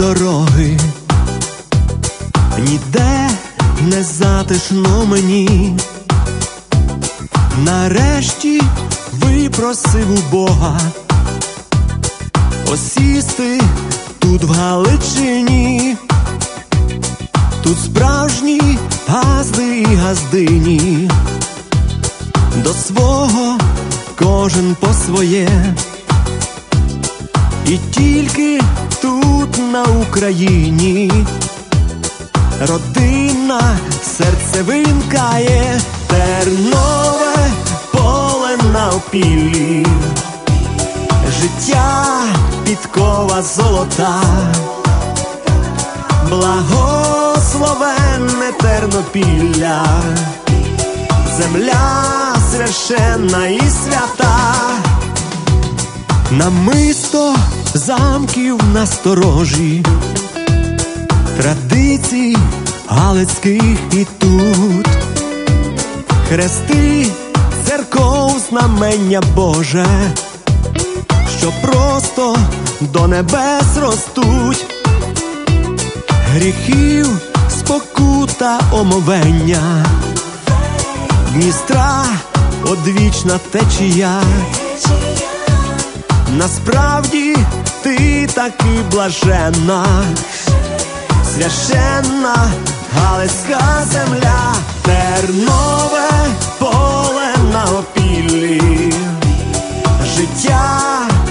дороги, ніде не затишно мені. Нарешті випросив у Бога. Осісти тут в Галичині, тут справжні газди і газдині, до свого кожен по своє, і тільки тут на Україні родина серце винкає, тернове поле на опіллі, життя підкова золота, благословенне тернопілля, земля священна і свята, намисто замків насторожі, традицій галицьких і тут, хрести церков знамення Боже, що просто до небес ростуть, гріхів спокута омовення, Дністра одвічна течія. Насправді ти таки блаженна, священна Галицька земля, тернове поле на опіллі, життя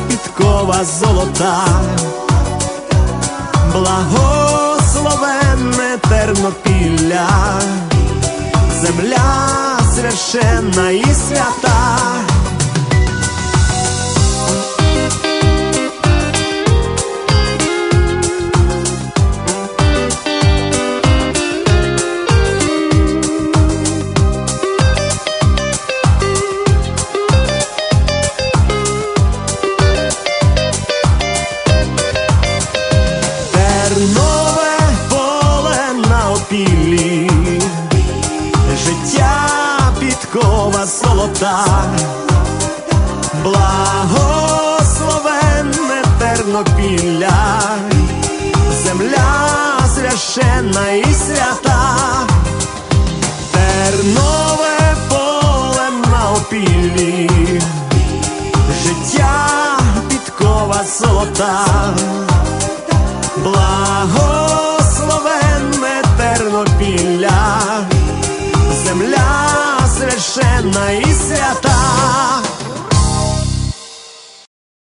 підкова золота, благословенне тернопілля, земля священна і свята. Золота, благословенне тернопілля, земля священна і свята, тернове поле на опіллі, життя підкова золота. Благословенне тернопілля, земля страшенна і свята.